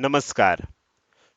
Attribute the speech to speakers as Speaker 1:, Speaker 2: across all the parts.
Speaker 1: नमस्कार.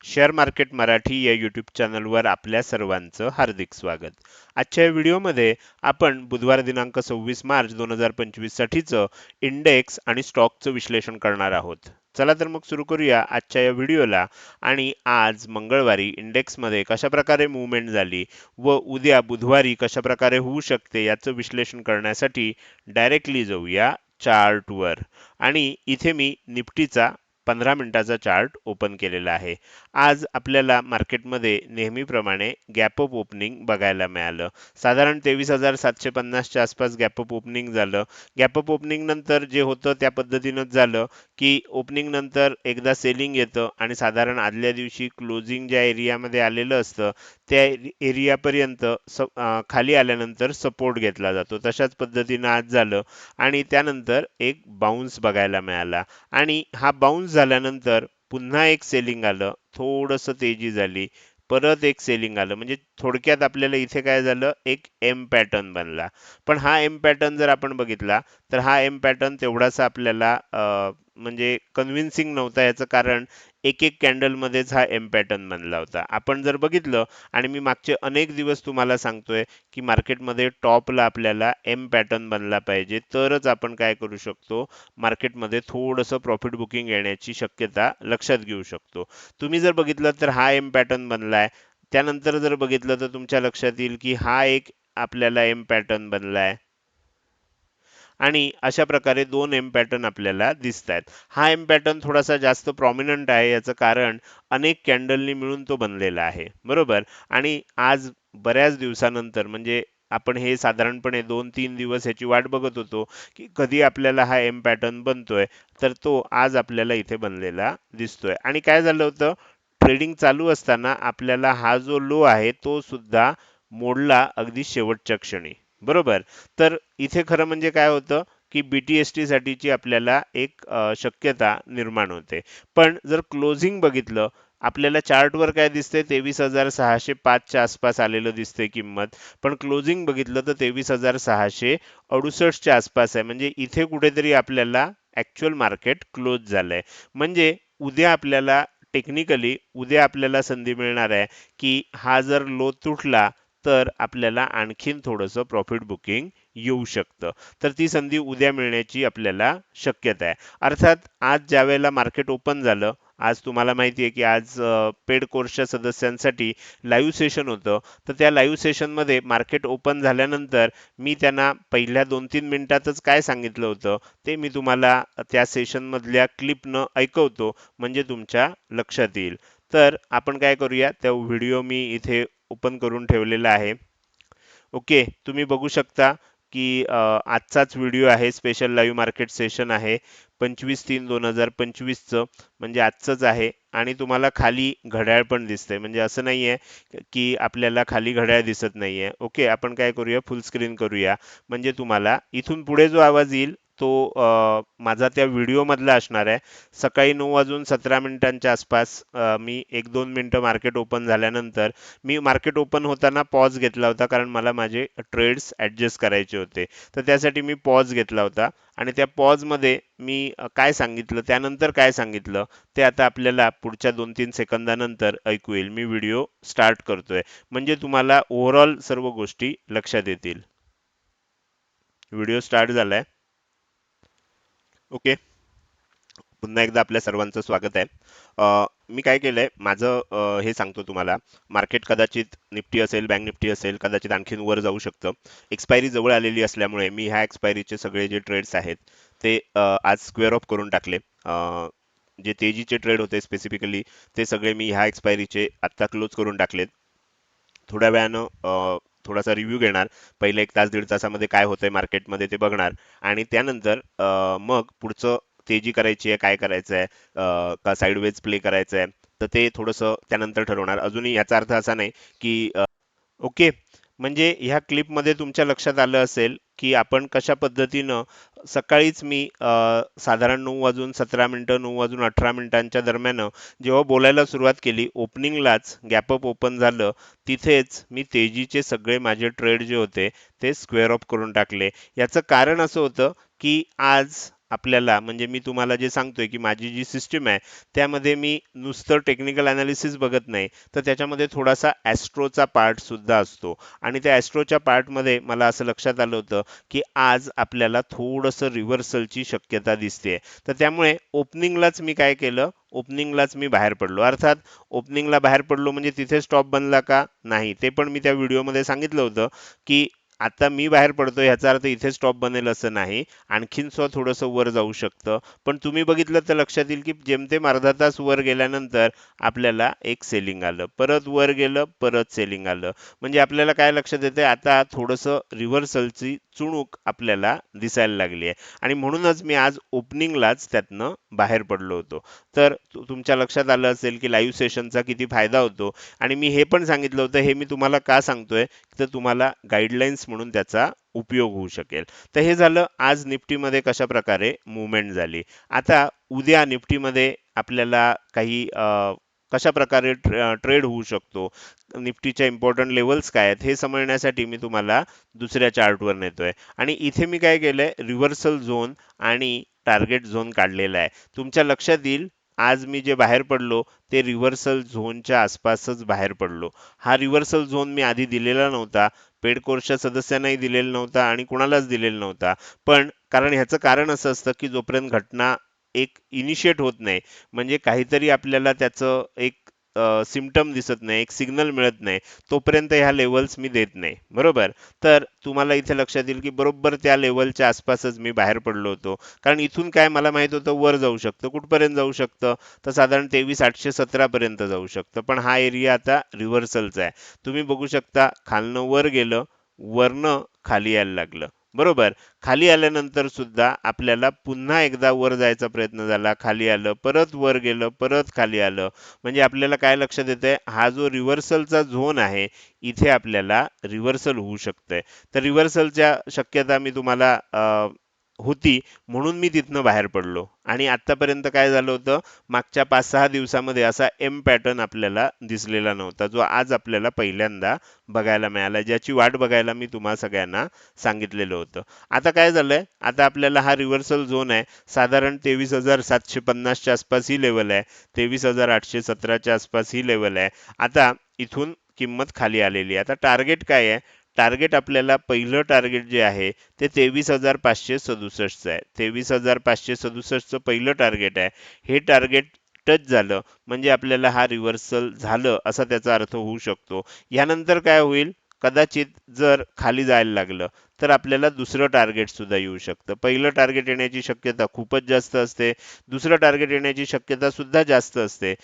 Speaker 1: Share market Marathi या YouTube चॅनलवर आपल्या सर्वांचं हार्दिक स्वागत. आजच्या या व्हिडिओमध्ये आपण बुधवार दिनांक सव्वीस मार्च दोन हजार पंचवीससाठीचं इंडेक्स आणि स्टॉकचं विश्लेषण करणार आहोत. चला तर मग सुरू करूया आजच्या या व्हिडिओला. आणि आज मंगळवारी इंडेक्समध्ये कशाप्रकारे मूवमेंट मुवमेंट झाली व उद्या बुधवारी कशा प्रकारे होऊ शकते याचं विश्लेषण करण्यासाठी डायरेक्टली जाऊया चार्टवर आणि इथे मी निफ्टीचा पंधरा मिनिटाचा चार्ट ओपन केलेला आहे. आज आपल्याला मार्केटमध्ये नेहमीप्रमाणे गॅपअप ओपनिंग बघायला मिळालं. साधारण तेवीस हजार सातशे पन्नासच्या आसपास गॅपअप ओपनिंग झालं. गॅपअप ओपनिंग नंतर जे होतं त्या पद्धतीनंच झालं की ओपनिंग नंतर एकदा सेलिंग येतं आणि साधारण आदल्या दिवशी क्लोजिंग ज्या एरियामध्ये आलेलं असतं त्या एरियापर्यंत स खाली आल्यानंतर सपोर्ट घेतला जातो. तशाच पद्धतीनं आज झालं आणि त्यानंतर एक बाउन्स बघायला मिळाला. आणि हा बाउन्स झाल्यानंतर पुन्हा एक सेलिंग आलं. थोडंसं तेजी झाली. परत एक सेलिंग आलं. म्हणजे थोडक्यात आपल्याला इथे काय झालं? एक एम पॅटर्न बनला. पण हा एम पॅटर्न जर आपण बघितला तर हा एम पॅटर्न तेवढासा आपल्याला म्हणजे कन्व्हिन्सिंग नव्हता याचं कारण एक एक कॅन्डलमध्येच हा एम पॅटर्न बनला होता. आपण जर बघितलं आणि मी मागचे अनेक दिवस तुम्हाला सांगतोय की मार्केटमध्ये टॉपला आपल्याला एम पॅटर्न बनला पाहिजे तरच आपण काय करू शकतो? मार्केटमध्ये थोडंसं प्रॉफिट बुकिंग येण्याची शक्यता लक्षात घेऊ शकतो. तुम्ही जर बघितलं तर हा एम पॅटर्न बनला आहे त्यानंतर जर बघितलं तर तुमच्या लक्षात येईल की हा एक आपल्याला एम पॅटर्न बनला आहे आणि अशा प्रकारे दोन एम पॅटर्न आपल्याला दिसत आहेत हा एम पॅटर्न थोडासा जास्त प्रॉमिनंट आहे याचं कारण अनेक कॅन्डलनी मिळून तो बनलेला आहे. बरोबर? आणि आज बऱ्याच दिवसानंतर म्हणजे आपण हे साधारणपणे दोन तीन दिवस ह्याची वाट बघत होतो की कधी आपल्याला हा एम पॅटर्न बनतोय तर तो आज आपल्याला इथे बनलेला दिसतोय. आणि काय झालं होतं? ट्रेडिंग चालू असताना आपल्याला हा जो लो आहे तो सुद्धा मोडला अगदी शेवटच्या क्षणी. बरोबर. तर इथे खरं म्हणजे काय होतं की बी टी एस टीसाठीची आपल्याला एक शक्यता निर्माण होते. पण जर क्लोजिंग बघितलं आपल्याला चार्टवर काय दिसतंय? तेवीस हजार सहाशे पाचच्या आसपास आलेलं दिसते किंमत. पण क्लोजिंग बघितलं तर तेवीस हजार सहाशे अडुसष्टच्या आसपास आहे. म्हणजे इथे कुठेतरी आपल्याला ऍक्च्युअल मार्केट क्लोज झालंय. म्हणजे उद्या आपल्याला टेक्निकली उद्या आपल्याला संधी मिळणार आहे की हा जर लो तुटला तर आपल्याला आणखीन थोडंसं प्रॉफिट बुकिंग येऊ शकतं. तर ती संधी उद्या मिळण्याची आपल्याला शक्यता आहे. अर्थात आज ज्या वेळेला मार्केट ओपन झालं आज तुम्हाला माहिती आहे की आज पेड कोर्सच्या सदस्यांसाठी लाईव्ह सेशन होतं. तर त्या लाईव्ह सेशनमध्ये मार्केट ओपन झाल्यानंतर मी त्यांना पहिल्या दोन तीन मिनिटातच काय सांगितलं होतं ते मी तुम्हाला त्या सेशनमधल्या क्लिपनं ऐकवतो म्हणजे तुमच्या लक्षात येईल. तर आपण काय करूया त्या व्हिडिओ मी इथे ओपन करून ठेवलेला आहे. ओके तुम्ही बघू शकता की आजचाच व्हिडिओ आहे स्पेशल लाईव्ह मार्केट सेशन आहे पंचवीस तीन दोन हजार पंचवीसचं म्हणजे आजचंच आहे. आणि तुम्हाला खाली घड्याळ पण दिसतंय म्हणजे असं नाही आहे की आपल्याला खाली घड्याळ दिसत नाही आहे ओके आपण काय करूया फुल स्क्रीन करूया. म्हणजे तुम्हाला इथून पुढे जो आवाज येईल तो माझा त्या व्हिडिओमधला असणार आहे. सकाळी नऊ वाजून सतरा मिनिटांच्या आसपास मी एक दोन मिनटं मार्केट ओपन झाल्यानंतर मी मार्केट ओपन होताना पॉज घेतला होता कारण मला माझे ट्रेड्स ॲडजस्ट करायचे होते. तर त्यासाठी मी पॉज घेतला होता आणि त्या पॉजमध्ये मी काय सांगितलं त्यानंतर काय सांगितलं ते आता आपल्याला पुढच्या दोन तीन सेकंदानंतर ऐकू येईल मी व्हिडिओ स्टार्ट करतोय. म्हणजे तुम्हाला ओव्हरऑल सर्व गोष्टी लक्षात येतील. व्हिडिओ स्टार्ट झालाय. ओके. पुन्हा एकदा आपल्या सर्वांचं स्वागत आहे. मी काय केलं आहे माझं हे सांगतो तुम्हाला. मार्केट कदाचित निफ्टी असेल बँक निफ्टी असेल कदाचित आणखीन वर जाऊ शकतं. एक्सपायरी जवळ आलेली असल्यामुळे मी ह्या एक्सपायरीचे सगळे जे ट्रेड्स आहेत ते आज स्क्वेअर ऑफ करून टाकले. जे तेजीचे ट्रेड होते स्पेसिफिकली ते सगळे मी ह्या एक्सपायरीचे आत्ता क्लोज करून टाकलेत. थोड्या वेळानं थोडासा रिव्ह्यू घेणार. पहिले एक तास दीड तासामध्ये काय होतंय मार्केटमध्ये ते बघणार. आणि त्यानंतर मग पुढचं तेजी करायची आहे काय करायचं आहे का साईडवेज प्ले करायचं आहे तर ते थोडंसं त्यानंतर ठरवणार. अजूनही याचा अर्थ असा नाही की ओके म्हणजे ह्या क्लिपमध्ये तुमच्या लक्षात आलं असेल की आपण कशा पद्धतीनं सकाळीच मी साधारण नऊ वाजून सतरा मिनटं नऊ वाजून अठरा मिनिटांच्या दरम्यान जेव्हा बोलायला सुरुवात केली ओपनिंगलाच गॅपअप ओपन झालं तिथेच मी तेजीचे सगळे माझे ट्रेड जे होते ते स्क्वेअर ऑफ करून टाकले. याचं कारण असं होतं की आज आपल्याला म्हणजे मी तुम्हाला जे सांगतोय की माझी जी सिस्टीम आहे त्यामध्ये मी नुसतं टेक्निकल अनालिसिस बघत नाही. तर त्याच्यामध्ये थोडासा ॲस्ट्रोचा पार्टसुद्धा असतो. आणि त्या ॲस्ट्रोच्या पार्टमध्ये मला असं लक्षात आलं होतं की आज आपल्याला थोडंसं रिव्हर्सलची शक्यता दिसते तर त्यामुळे ओपनिंगलाच मी काय केलं? ओपनिंगलाच मी बाहेर पडलो. अर्थात ओपनिंगला बाहेर पडलो म्हणजे तिथे स्टॉप बनला का? नाही. ते पण मी त्या व्हिडिओमध्ये सांगितलं होतं की आता मी बाहेर पडतो ह्याचा अर्थ इथे स्टॉप बनेल असं नाही. आणखीन स्व थोडंसं वर जाऊ शकतं. पण तुम्ही बघितलं तर लक्षात येईल की जेमतेम अर्धा तास वर गेल्यानंतर आपल्याला एक सेलिंग आलं. परत वर गेलं परत सेलिंग आलं. म्हणजे आपल्याला काय लक्षात येते आता थोडंसं रिव्हर्सलची चुणूक आपल्याला दिसायला लागली आहे. आणि म्हणूनच मी आज ओपनिंगलाच त्यातनं बाहेर पडलो होतो. तर तुमच्या लक्षात आलं असेल की लाईव्ह सेशनचा किती फायदा होतो. आणि मी हे पण सांगितलं होतं हे मी तुम्हाला का सांगतोय? तर तुम्हाला गाईडलाईन्स म्हणून त्याचा उपयोग होऊ शकेल. तर हे झालं आज निफ्टीमध्ये कशा प्रकारे मुवमेंट झाली? आता उद्या निफ्टीमध्ये आपल्याला काही कशा प्रकारे ट्रेड होऊ शकतो? निफ्टीच्या इम्पॉर्टंट लेवल्स काय आहेत? हे समजण्यासाठी मी तुम्हाला दुसऱ्या चार्टवर नेतोय. आणि इथे मी काय केलंय? रिव्हर्सल झोन आणि टार्गेट झोन काढलेला आहे. तुमच्या लक्षात येईल आज मी जे बाहेर पडलो ते रिव्हर्सल झोनच्या आसपासच बाहेर पडलो. हा रिव्हर्सल झोन मी आधी दिलेला नव्हता. पेड कोर्सच्या सदस्यांनाही दिलेला नव्हता आणि कुणालाच दिलेला नव्हता. पण कारण ह्याचं कारण असं असतं की जोपर्यंत घटना एक इनिशिएट होत नाही म्हणजे काहीतरी आपल्याला त्याचं एक सिमटम दिसत नाही एक सिग्नल मिळत नाही तोपर्यंत ह्या लेवल्स मी देत नाही. बरोबर? तर तुम्हाला इथे लक्षात येईल की बरोबर त्या लेवलच्या आसपासच मी बाहेर पडलो होतो. कारण इथून काय मला माहीत होतं वर जाऊ शकतं. कुठपर्यंत जाऊ शकतं? तर साधारण तेवीस आठशे सतरा पर्यंत जाऊ शकतं. पण हा एरिया आता रिव्हर्सलचा आहे. तुम्ही बघू शकता खालनं वर गेलं वरनं खाली यायला लागलं. बरोबर. खाली आल्यानंतर सुद्धा आपल्याला पुन्हा एकदा वर जायचा प्रयत्न झाला खाली आलं परत वर गेलं परत खाली आलं. म्हणजे आपल्याला काय लक्षात येतंय? हा जो रिव्हर्सलचा झोन आहे इथे आपल्याला रिव्हर्सल होऊ शकतंय. तर रिव्हर्सलच्या शक्यता मी तुम्हाला होती म्हणून मी तिथनं बाहेर पडलो. आणि आतापर्यंत काय झालं होतं? मागच्या पाच सहा दिवसामध्ये असा एम पॅटर्न आपल्याला दिसलेला नव्हता जो आज आपल्याला पहिल्यांदा बघायला मिळाला ज्याची वाट बघायला मी तुम्हा सगळ्यांना सांगितलेलं होतं. आता काय झालंय? आता आपल्याला हा रिव्हर्सल झोन आहे. साधारण तेवीस हजार सातशे पन्नासच्या आसपास ही लेवल आहे. तेवीस हजार आठशे सतराच्या आसपास ही लेवल आहे. आता इथून किंमत खाली आलेली आहे. आता टार्गेट काय आहे? टार्गेट आपल्याला पहिलं टार्गेट जे आहे ते तेवीस हजार पाचशे सदुसष्टचं आहे. तेवीस हजार पाचशे सदुसष्टचं पहिलं टार्गेट आहे. हे टार्गेट टच झालं म्हणजे आपल्याला हा रिव्हर्सल झालं असा त्याचा अर्थ होऊ शकतो. यानंतर काय होईल? कदाचित जर खाली जायला लागलं तर आपल्याला दुसरं टार्गेट सुद्धा येऊ शकतं. पहिलं टार्गेट येण्याची शक्यता खूपच जास्त असते. दुसरं टार्गेट येण्याची शक्यता सुद्धा जास्त असते.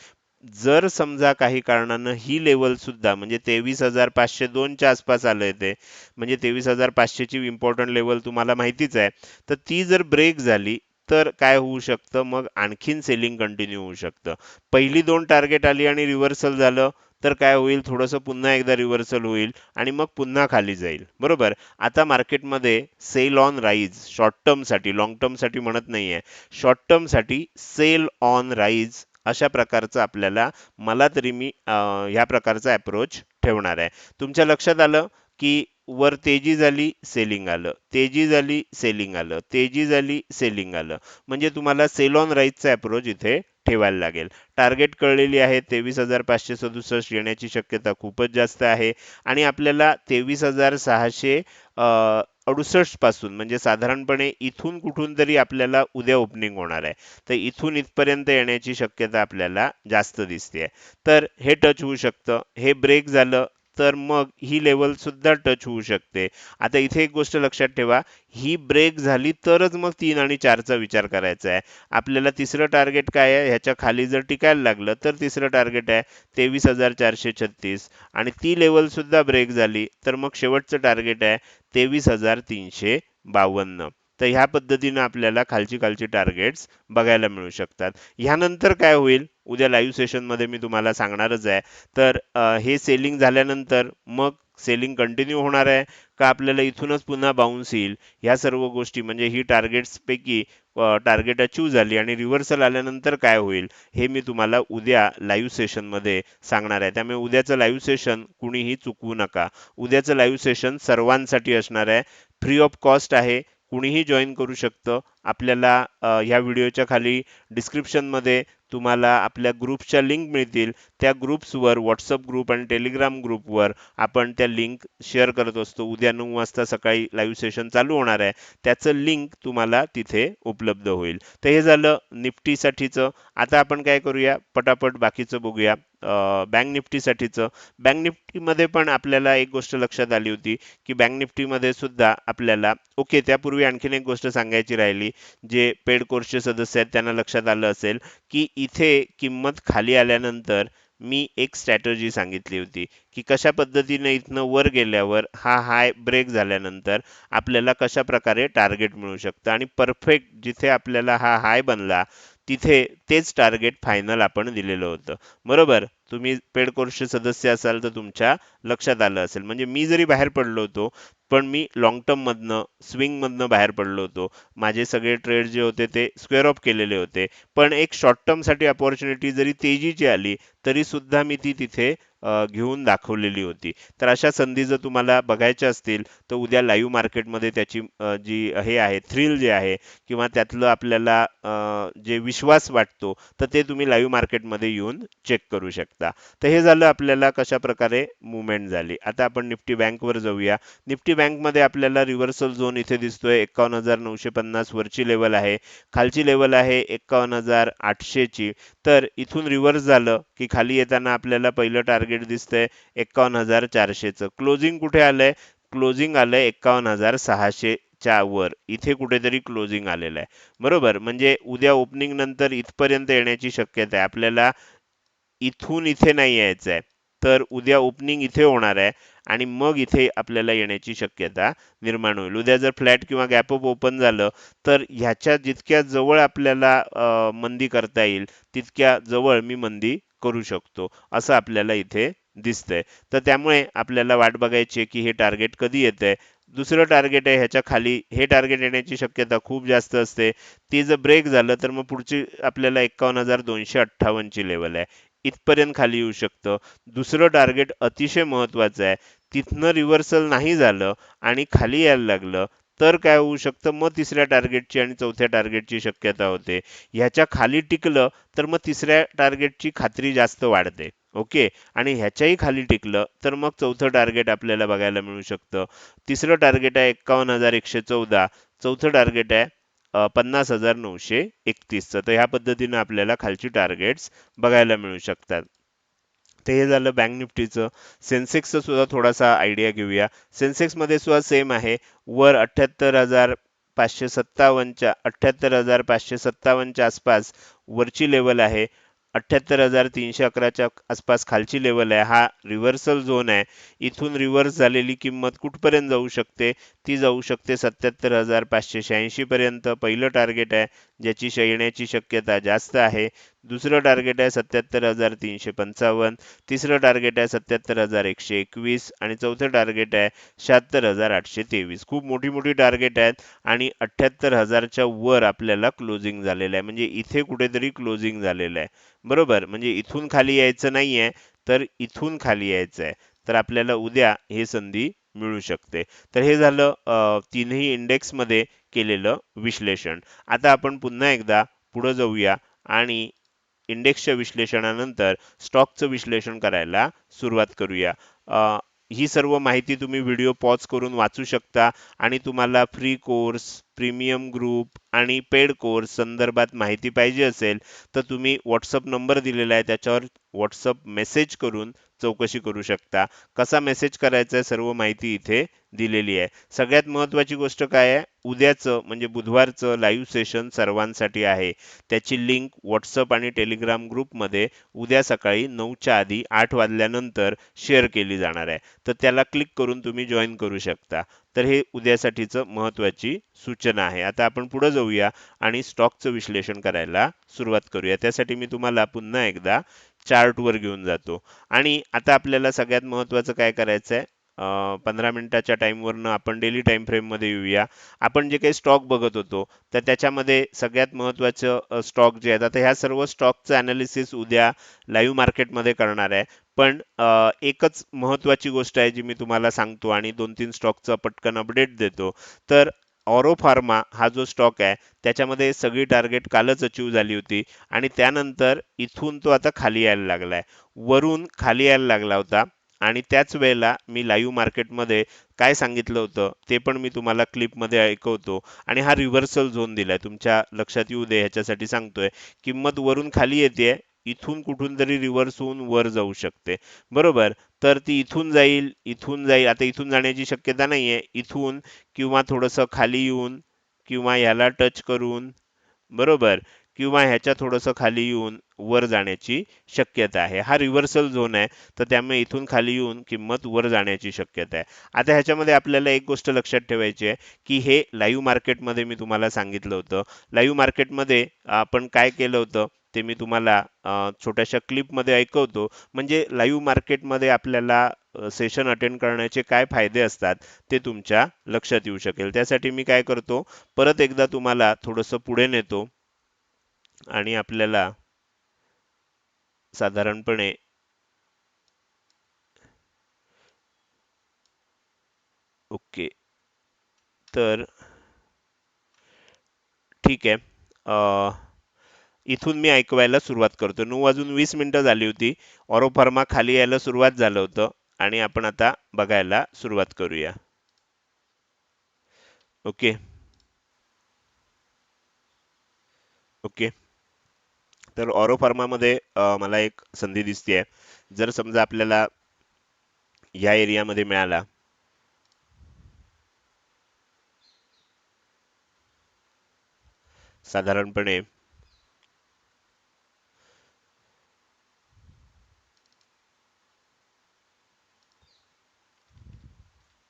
Speaker 1: जर समजा काही कारणानं ही लेवल सुद्धा म्हणजे तेवीस हजार पाचशे दोनच्या आसपास आलंय ते म्हणजे तेवीस हजार पाचशेची इम्पॉर्टंट लेवल तुम्हाला माहितीच आहे तर ती जर ब्रेक झाली तर काय होऊ शकतं? मग आणखीन सेलिंग कंटिन्यू होऊ शकतं. पहिली दोन टार्गेट आली आणि रिव्हर्सल झालं तर काय होईल? थोडंसं पुन्हा एकदा रिव्हर्सल होईल आणि मग पुन्हा खाली जाईल. बरोबर? आता मार्केटमध्ये सेल ऑन राईज शॉर्ट टर्मसाठी लॉंग टर्मसाठी म्हणत नाहीये. शॉर्ट टर्मसाठी सेल ऑन राईज अशा प्रकारचं आपल्याला मला तरी मी ह्या प्रकारचा अप्रोच ठेवणार आहे. तुमच्या लक्षात आलं की वर तेजी झाली सेलिंग आलं. तेजी झाली सेलिंग आलं. तेजी झाली सेलिंग आलं. म्हणजे तुम्हाला सेल ऑन राईजचा अप्रोच इथे ठेवायला लागेल. टार्गेट कळलेली आहे तेवीस हजार पाचशे सदुसष्ट येण्याची शक्यता खूपच जास्त आहे. आणि आपल्याला तेवीस हजार सहाशे अडुसष्टपासून म्हणजे साधारणपणे इथून कुठून तरी आपल्याला उद्या ओपनिंग होणार आहे. तर इथून इथपर्यंत येण्याची शक्यता आपल्याला जास्त दिसते तर हे टच होऊ शकतं हे ब्रेक झालं तर मग ही लेवल सुद्धा टच होऊ शकते. आता इथे एक गोष्ट लक्षात ठेवा ही ब्रेक झाली तरच मग तीन आणि चारचा विचार करायचा आहे. आपल्याला तिसरं टार्गेट काय आहे? ह्याच्या खाली जर टिकायला लागलं तर तिसरं टार्गेट आहे तेवीस हजार चारशे छत्तीस. आणि ती लेवल सुद्धा ब्रेक झाली तर मग शेवटचं टार्गेट आहे तेवीस हजार तीनशे बावन्न. तर ह्या पद्धतीनं आपल्याला खालची खालची टार्गेट्स बघायला मिळू शकतात. ह्यानंतर काय होईल? उद्या लाईव्ह सेशनमध्ये मी तुम्हाला सांगणारच आहे. तर हे सेलिंग झाल्यानंतर मग सेलिंग कंटिन्यू होणार आहे का आपल्याला इथूनच पुन्हा बाउन्स येईल? ह्या सर्व गोष्टी म्हणजे ही टार्गेट्सपैकी टार्गेट अचीव झाली आणि रिव्हर्सल आल्यानंतर काय होईल? हे मी तुम्हाला उद्या लाईव्ह सेशनमध्ये सांगणार आहे. त्यामुळे उद्याचं लाईव्ह सेशन कुणीही चुकवू नका. उद्याचं लाईव्ह सेशन सर्वांसाठी असणार आहे. फ्री ऑफ कॉस्ट आहे. कुणीही जॉईन करू शकतं. आपल्याला ह्या व्हिडिओच्या खाली डिस्क्रिप्शनमध्ये तुम्हाला आपल्या ग्रुपच्या लिंक मिळतील. त्या ग्रुप्सवर व्हॉट्सअप ग्रुप आणि टेलिग्राम ग्रुपवर आपण त्या लिंक शेअर करत असतो. उद्या नऊ वाजता सकाळी लाईव्ह सेशन चालू होणार आहे. त्याचं लिंक तुम्हाला तिथे उपलब्ध होईल. तर हे झालं निफ्टीसाठीचं. आता आपण काय करूया? पटापट बाकीचं बघूया. बँक निफ्टीसाठीचं. बँक निफ्टीमध्ये पण आपल्याला एक गोष्ट लक्षात आली होती की बँक निफ्टीमध्ये सुद्धा आपल्याला ओके त्यापूर्वी आणखीन एक गोष्ट सांगायची राहिली जे पेड कोर्सचे सदस्य आहेत त्यांना लक्षात आलं असेल की इथे किंमत खाली आल्यानंतर मी एक स्ट्रॅटर्जी सांगितली होती की कशा पद्धतीने इथनं वर गेल्यावर हा हाय ब्रेक झाल्यानंतर आपल्याला कशा प्रकारे टार्गेट मिळू शकतं? आणि परफेक्ट जिथे आपल्याला हा हाय बनला तिथे तेच टार्गेट फायनल आपण दिलेलं होतं. बरोबर? तुम्ही पेड कोर्सचे सदस्य असाल तर तुमच्या लक्षात आलं असेल. म्हणजे मी जरी बाहेर पडलो होतो पण मी लॉंग टर्ममधनं स्विंगमधनं बाहेर पडलो होतो. माझे सगळे ट्रेड जे होते ते स्क्वेअर ऑफ केलेले होते. पण एक शॉर्ट टर्मसाठी अपॉर्च्युनिटी जरी तेजीची आली तरीसुद्धा मी ती तिथे घेऊन दाखवलेली होती. तर अशा संधी जर तुम्हाला बघायच्या असतील तर उद्या लाईव्ह मार्केटमध्ये त्याची जी हे आहे थ्रिल जे आहे किंवा त्यातलं आपल्याला जे विश्वास वाटतो तर ते तुम्ही लाईव्ह मार्केटमध्ये येऊन चेक करू शकता. तर हे झालं आपल्याला कशा प्रकारे मुवमेंट झाली. आता आपण निफ्टी बँकवर जाऊया. निफ्टी बँकमध्ये आपल्याला रिव्हर्सल झोन इथे दिसतोय. एकावन्न हजार नऊशे पन्नास वरची लेवल आहे. खालची लेवल आहे एकावन्न हजार आठशेची. तर इथून रिव्हर्स झालं की खाली येताना आपल्याला पहिलं टार्गेट दिसतंय एकावन्न हजार चारशेचं. क्लोजिंग कुठे आलंय? क्लोजिंग आलंय एकावन्न हजार सहाशेच्या वर. इथे कुठेतरी क्लोजिंग आलेलं आहे. बरोबर? म्हणजे उद्या ओपनिंग नंतर इथपर्यंत येण्याची शक्यता आहे. आपल्याला इथून इथे नाही यायचं आहे तर उद्या ओपनिंग इथे होणार आहे आणि मग इथे आपल्याला येण्याची शक्यता निर्माण होईल. उद्या जर फ्लॅट किंवा गॅपअप ओपन झालं तर ह्याच्या जितक्या जवळ आपल्याला मंदी करता येईल तितक्या जवळ मी मंदी करू शकतो असं आपल्याला इथे दिसतंय. तर त्यामुळे आपल्याला वाट बघायची की हे टार्गेट कधी येतंय. दुसरं टार्गेट आहे ह्याच्या खाली हे टार्गेट येण्याची शक्यता खूप जास्त असते. ती जर ब्रेक झालं तर मग पुढची आपल्याला एकावन्न हजार दोनशे अठ्ठावन्नची लेवल आहे. इथपर्यंत खाली येऊ शकतं. दुसरं टार्गेट अतिशय महत्त्वाचं आहे. तिथनं रिव्हर्सल नाही झालं आणि खाली यायला लागलं तर काय होऊ शकतं? मग तिसऱ्या टार्गेटची आणि चौथ्या टार्गेटची शक्यता होते. ह्याच्या खाली टिकलं तर मग तिसऱ्या टार्गेटची खात्री जास्त वाढते. ओके? आणि ह्याच्याही खाली टिकलं तर मग चौथं टार्गेट आपल्याला बघायला मिळू शकतं. तिसरं टार्गेट आहे एक्कावन्न हजार एकशे चौदा. चौथं टार्गेट आहे पन्नास हजार नऊशे एकतीसचं. तर ह्या पद्धतीनं आपल्याला खालची टार्गेट्स बघायला मिळू शकतात. तर हे झालं बँक निफ्टीचं. सेन्सेक्सचं सुद्धा थोडासा आयडिया घेऊया. सेन्सेक्समध्ये सुद्धा सेम आहे. वर अठ्ठ्याहत्तर हजार पाचशे सत्तावन्नच्या अठ्ठ्याहत्तर हजार पाचशे सत्तावन्नच्या आसपास वरची लेवल आहे. अठ्ठ्याहत्तर हजार तीनशे अकराच्या आसपास खालची लेवल आहे. हा रिव्हर्सल झोन आहे. इथून रिव्हर्स झालेली किंमत कुठपर्यंत जाऊ शकते? ती जाऊ शकते सत्याहत्तर हजार पाचशे शहाऐंशी पर्यंत. पहिलं टार्गेट आहे ज्याची श- येण्याची शक्यता जास्त आहे. दुसरं टार्गेट आहे सत्याहत्तर हजार तीनशे पंचावन्न. तिसरं टार्गेट आहे सत्याहत्तर हजार एकशे एकवीस. आणि चौथं टार्गेट आहे शहात्तर हजार आठशे तेवीस. खूप मोठी मोठी टार्गेट आहेत आणि अठ्ठ्याहत्तर हजारच्या वर आपल्याला क्लोजिंग झालेलं आहे. म्हणजे इथे कुठेतरी क्लोजिंग झालेलं आहे. बरोबर? म्हणजे इथून खाली यायचं नाहीये तर इथून खाली यायचं आहे. तर आपल्याला उद्या हे संधी मिळू शकते. तर हे झालं तीनही इंडेक्समध्ये केलेलं विश्लेषण. आता आपण पुन्हा एकदा पुढं जाऊया आणि इंडेक्सच्या विश्लेषणानंतर स्टॉकचं विश्लेषण करायला सुरुवात करूया. ही सर्व माहिती तुम्ही व्हिडिओ पॉज करून वाचू शकता आणि तुम्हाला फ्री कोर्स प्रीमियम ग्रुप आणि पेड कोर्स संदर्भात माहिती पाहिजे असेल तर तुम्ही व्हॉट्सअप नंबर दिलेला आहे त्याच्यावर व्हॉट्सअप मेसेज करून चौकशी करू शकता. कसा मेसेज करायचा आहे सर्व माहिती इथे दिलेली आहे. सगळ्यात महत्त्वाची गोष्ट काय आहे? उद्याचं म्हणजे बुधवारचं लाईव्ह सेशन सर्वांसाठी आहे. त्याची लिंक व्हॉट्सअप आणि टेलिग्राम ग्रुपमध्ये उद्या सकाळी नऊच्या आधी आठ वाजल्यानंतर शेअर केली जाणार आहे. तर त्याला क्लिक करून तुम्ही जॉईन करू शकता. तर हे उद्यासाठीचं महत्त्वाची सूचना आहे. आता आपण पुढे जाऊया आणि स्टॉकचं विश्लेषण करायला सुरुवात करूया. त्यासाठी मी तुम्हाला पुन्हा एकदा चार्टवर घेऊन जातो. आणि आता आपल्याला सगळ्यात महत्त्वाचं काय करायचं आहे पंधरा मिनिटाच्या टाईमवरनं आपण डेली टाईम फ्रेममध्ये येऊया. आपण जे काही स्टॉक बघत होतो तर त्याच्यामध्ये सगळ्यात महत्त्वाचं स्टॉक जे आहेत आता ह्या सर्व स्टॉकचं अनालिसिस उद्या लाईव्ह मार्केटमध्ये करणार आहे. पण एकच महत्त्वाची गोष्ट आहे जी मी तुम्हाला सांगतो आणि दोन तीन स्टॉकचं पटकन अपडेट देतो. तर ऑरो फार्मा हा जो स्टॉक आहे त्याच्यामध्ये सगळी टार्गेट कालच अचीव झाली होती आणि त्यानंतर इथून तो आता खाली यायला लागलाय. वरून खाली यायला लागला होता आणि त्याच वेळेला मी लाईव्ह मार्केटमध्ये काय सांगितलं होतं ते पण मी तुम्हाला क्लिपमध्ये ऐकवतो आणि हा रिव्हर्सल झोन दिलाय. तुमच्या लक्षात येऊ दे ह्याच्यासाठी सांगतोय. किंमत वरून खाली येते इथून कुठून तरी रिव्हर्स होऊन वर जाऊ शकते. बरोबर? तर ती इथून जाईल इथून जाईल. आता इथून जाण्याची शक्यता नाहीये. इथून किंवा थोडंसं खाली येऊन किंवा ह्याला टच करून बरोबर? किंवा ह्याच्या थोडंसं खाली येऊन वर जाण्याची शक्यता आहे. हा रिव्हर्सल झोन आहे. तर त्यामुळे इथून खाली येऊन किंमत वर जाण्याची शक्यता आहे. आता ह्याच्यामध्ये आपल्याला एक गोष्ट लक्षात ठेवायची आहे की हे लाईव्ह मार्केटमध्ये मी तुम्हाला सांगितलं होतं. लाईव्ह मार्केटमध्ये आपण काय केलं होतं? ते मी तुम्हाला छोट्याशा क्लिपमध्ये ऐकवतो. म्हणजे लाईव्ह मार्केटमध्ये आपल्याला सेशन अटेंड करण्याचे काय फायदे असतात ते तुमच्या लक्षात येऊ शकेल. त्यासाठी मी काय करतो परत एकदा तुम्हाला थोडंसं पुढे नेतो आणि आपल्याला साधारणपणे ओके. तर ठीक आहे. इथून मी ऐकवायला सुरुवात करतो. नऊ वाजून वीस मिनिटं झाली होती. ऑरोफार्मा खाली यायला सुरुवात झालं होतं. आणि आपण आता बघायला सुरुवात करूया. ओके. ओके. तर ऑरो फार्मामध्ये मला एक संधी दिसते जर समजा आपल्याला या एरियामध्ये मिळाला. साधारणपणे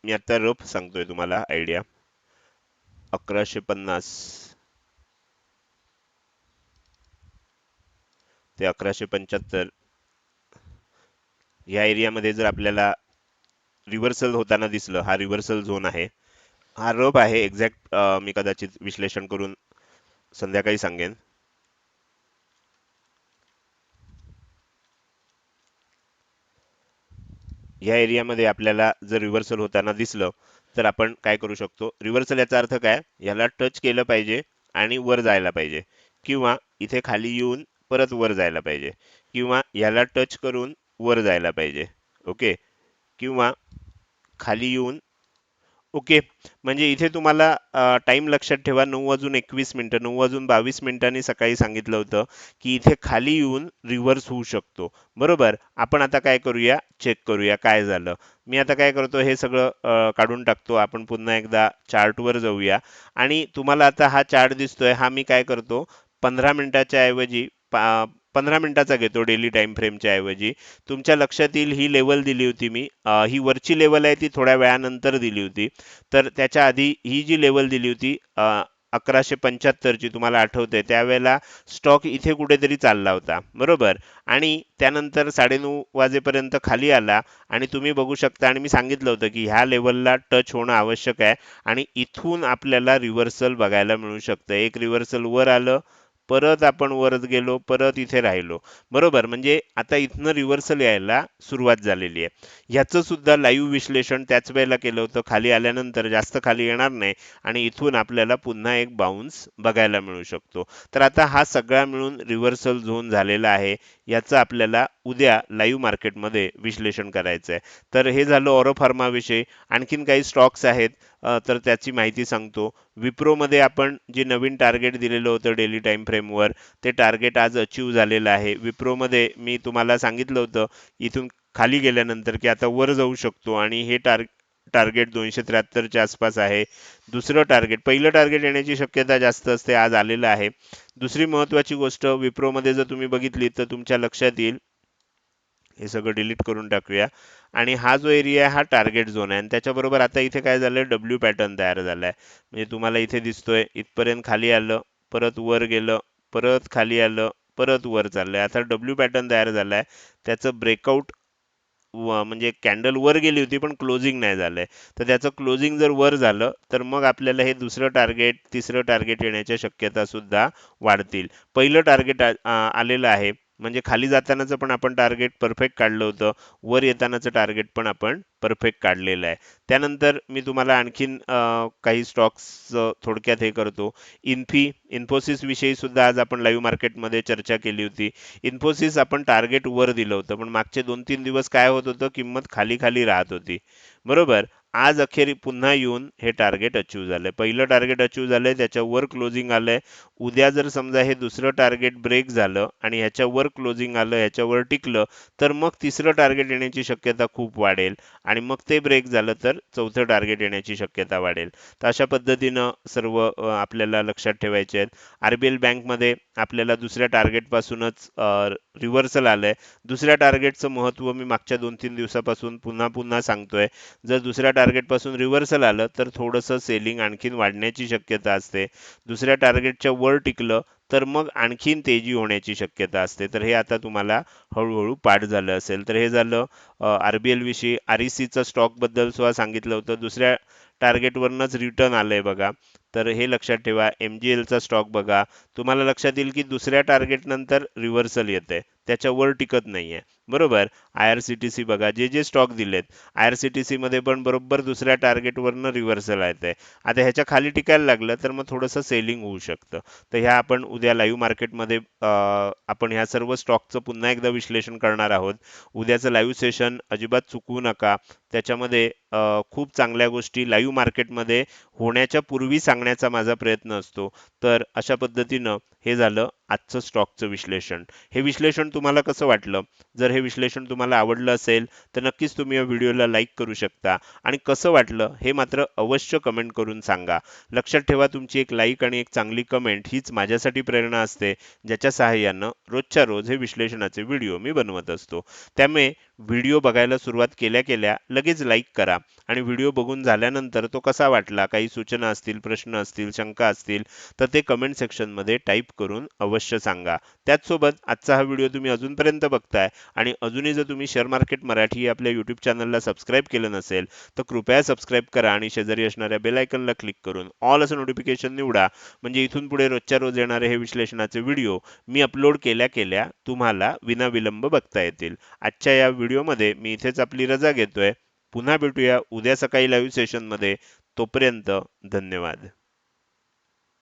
Speaker 1: मी आता रफ सांगतोय तुम्हाला आयडिया अकराशे पन्नास. ते अकराशे पंच्याहत्तर. या एरियामध्ये जर आपल्याला रिव्हर्सल होताना दिसलं हा रिव्हर्सल झोन आहे. हा रफ आहे एक्झॅक्ट मी कदाचित विश्लेषण करून संध्याकाळी सांगेन. या एरियामध्ये आपल्याला जर रिव्हर्सल होताना दिसलं तर आपण काय करू शकतो? रिव्हर्सल याचा अर्थ काय? याला टच केलं पाहिजे आणि वर जायला पाहिजे. किंवा इथे खाली येऊन परत वर जायला पाहिजे. किंवा याला टच करून वर जायला पाहिजे. ओके किंवा खाली येऊन ओके. म्हणजे इथे तुम्हाला टाइम लक्षात ठेवा नऊ वाजून एकवीस मिनटं नऊ वाजून बावीस मिनिटांनी सकाळी सांगितलं होतं की इथे खाली येऊन रिव्हर्स होऊ शकतो. बरोबर? आपण आता काय करूया? चेक करूया. काय झालं? मी आता काय करतो? हे सगळं काढून टाकतो. आपण पुन्हा एकदा चार्टवर जाऊया. आणि तुम्हाला आता हा चार्ट दिसतोय. हा मी काय करतो? पंधरा मिनिटाच्या ऐवजी पंधरा मिनिटाचा घेतो डेली टाइम फ्रेमच्या ऐवजी. तुमच्या लक्षात येईल ही लेवल दिली होती मी. ही वरची लेवल आहे ती थोड्या वेळानंतर दिली होती. तर त्याच्या आधी ही जी लेवल दिली होती अकराशे पंच्याहत्तरची तुम्हाला आठवते त्यावेळेला स्टॉक इथे कुठेतरी चालला होता. बरोबर? आणि त्यानंतर साडेनऊ वाजेपर्यंत खाली आला आणि तुम्ही बघू शकता आणि मी सांगितलं होतं की ह्या लेवलला टच होणं आवश्यक आहे आणि इथून आपल्याला रिव्हर्सल बघायला मिळू शकतं. एक रिव्हर्सल वर आलं परत आपण वरच गेलो परत इथे राहिलो. बरोबर? म्हणजे आता इथनं रिव्हर्सल यायला सुरुवात झालेली आहे. ह्याचं सुद्धा लाईव्ह विश्लेषण त्याच वेळेला केलं होतं. खाली आल्यानंतर जास्त खाली येणार नाही आणि इथून आपल्याला पुन्हा एक बाउन्स बघायला मिळू शकतो. तर आता हा सगळा मिळून रिव्हर्सल झोन झालेला आहे. याचं आपल्याला उद्या लाईव्ह मार्केटमध्ये विश्लेषण करायचं आहे तर हे झालं ऑरोफार्माविषयी आणखीन काही स्टॉक्स आहेत तर त्याची माहिती सांगतो. विप्रोमध्ये आपण जे नवीन टार्गेट दिलेलं होतं डेली टाईम फ्रेमवर ते टार्गेट आज अचीव झालेलं आहे. विप्रोमध्ये मी तुम्हाला सांगितलं होतं इथून खाली गेल्यानंतर की आता वर जाऊ शकतो आणि हे टार्ग टार्गेट दोनशे त्र्याहत्तरच्या आसपास आहे. दुसरं टार्गेट पहिलं टार्गेट येण्याची शक्यता जास्त असते आज आलेलं आहे. दुसरी महत्त्वाची गोष्ट विप्रोमध्ये जर तुम्ही बघितली तर तुमच्या लक्षात येईल. हे सगळं डिलीट करून टाकूया. आणि हा जो एरिया आहे हा टार्गेट झोन आहे. आणि त्याच्याबरोबर आता इथे काय झालं डब्ल्यू पॅटर्न तयार झालाय. म्हणजे तुम्हाला इथे दिसतोय इथपर्यंत खाली आलं परत वर गेलं परत खाली आलं परत वर चाललंय. आता डब्ल्यू पॅटर्न तयार झालाय. त्याचं ब्रेकआउट म्हणजे कॅन्डल वर गेली होती पण क्लोजिंग नाही झालंय. तर त्याचं क्लोजिंग जर वर झालं तर मग आपल्याला हे दुसरं टार्गेट तिसरं टार्गेट येण्याच्या शक्यता सुद्धा वाढतील. पहिलं टार्गेट आलेलं आहे म्हणजे खाली जातानाचं पण आपण टार्गेट परफेक्ट काढलं होतं. वर येतानाचं टार्गेट पण आपण परफेक्ट काढलेलं आहे. त्यानंतर मी तुम्हाला आणखीन काही स्टॉक्स थोडक्यात हे करतो. इन्फी इन्फोसिस विषयी सुद्धा आज आपण लाईव्ह मार्केटमध्ये चर्चा केली होती. इन्फोसिस आपण टार्गेट वर दिलं होतं. पण मागचे दोन तीन दिवस काय होत होतं? किंमत खाली खाली राहत होती. बरोबर? आज अखेर पुन्हा येऊन हे टार्गेट अचीव झालंय. पहिलं टार्गेट अचीव झालंय त्याच्यावर क्लोजिंग आलंय. उद्या जर समजा हे दुसरं टार्गेट ब्रेक झालं आणि ह्याच्यावर क्लोजिंग आलं ह्याच्यावर टिकलं तर मग तिसरं टार्गेट येण्याची शक्यता खूप वाढेल. आणि मग ते ब्रेक झालं तर चौथं टार्गेट येण्याची शक्यता वाढेल. तर अशा पद्धतीनं सर्व आपल्याला लक्षात ठेवायचे आहेत. आरबीएल बँकमध्ये आपल्याला दुसऱ्या टार्गेटपासूनच रिव्हर्सल आलंय. दुसऱ्या टार्गेटचं महत्त्व मी मागच्या दोन तीन दिवसापासून पुन्हा पुन्हा सांगतोय. जर दुसऱ्या टार्गेटपासून रिव्हर्सल आलं तर थोडंसं सेलिंग आणखीन वाढण्याची शक्यता असते. दुसऱ्या टार्गेटच्या वर टिकलं तर मग आणखीन तेजी होण्याची शक्यता असते. तर हे आता तुम्हाला हळूहळू पाठ झालं असेल. तर हे झालं आरबीएल विषयी. आर ई सीचं स्टॉकबद्दल सुद्धा सांगितलं होतं. दुसऱ्या टार्गेटवरनंच रिटर्न आलंय बघा. तर हे लक्षात ठेवा. एम जी एलचा स्टॉक बघा. तुम्हाला लक्षात येईल की दुसऱ्या टार्गेट नंतर रिव्हर्सल येते त्याच्यावर टिकत नाहीये. बरोबर? I R C T C बघा जे जे स्टॉक दिलेत I R C T C मध्ये पण बरोबर दुसऱ्या टार्गेटवरनं रिव्हर्सल येते आता ह्याच्या खाली टिकायला लागलं तर मग थोडंसं सेलिंग होऊ शकतं. तर ह्या आपण उद्या लाईव्ह मार्केटमध्ये अं, आपण ह्या सर्व स्टॉकचं पुन्हा एकदा विश्लेषण करणार आहोत. उद्याचं लाईव्ह सेशन अजिबात चुकवू नका. त्याच्यामध्ये खूप चांगल्या गोष्टी लाईव्ह मार्केटमध्ये होण्याच्या पूर्वी सांगण्याचा माझा प्रयत्न असतो. तर अशा पद्धतीनं हे झालं आजचं स्टॉकचं विश्लेषण. हे विश्लेषण तुम्हाला कसं वाटलं? जर हे विश्लेषण तुम्हाला आवडलं असेल तर नक्कीच तुम्ही या व्हिडिओला लाईक करू शकता. आणि कसं वाटलं हे मात्र अवश्य कमेंट करून सांगा. लक्षात ठेवा तुमची एक लाईक आणि एक चांगली कमेंट हीच माझ्यासाठी प्रेरणा असते ज्याच्या सहाय्यानं रोजच्या रोज हे विश्लेषणाचे व्हिडिओ मी बनवत असतो. त्यामुळे व्हिडिओ बघायला सुरुवात केल्या केल्या लगेच लाईक करा. आणि व्हिडिओ बघून झाल्यानंतर तो कसा वाटला? काही सूचना असतील प्रश्न असतील शंका असतील तर ते कमेंट सेक्शनमध्ये टाईप करून अवश्य सांगा. त्याचसोबत आजचा हा व्हिडिओ तुम्ही अजूनपर्यंत बघताय आणि अजूनही जर तुम्ही शेअर मार्केट मराठी आपल्या यूट्यूब चॅनलला सबस्क्राईब केलं नसेल तर कृपया सबस्क्राईब करा आणि शेजारी असणाऱ्या बेलायकनला क्लिक करून ऑल असं नोटिफिकेशन निवडा. म्हणजे इथून पुढे रोजच्या रोज येणारे हे विश्लेषणाचे व्हिडिओ मी अपलोड केल्या केल्या तुम्हाला विनाविलंब बघता येतील. आजच्या या व्हिडिओमध्ये मी इथेच आपली रजा घेतोय. पुन्हा भेटूया उद्या सकाळी लाईव्ह सेशनमध्ये तोपर्यंत धन्यवाद.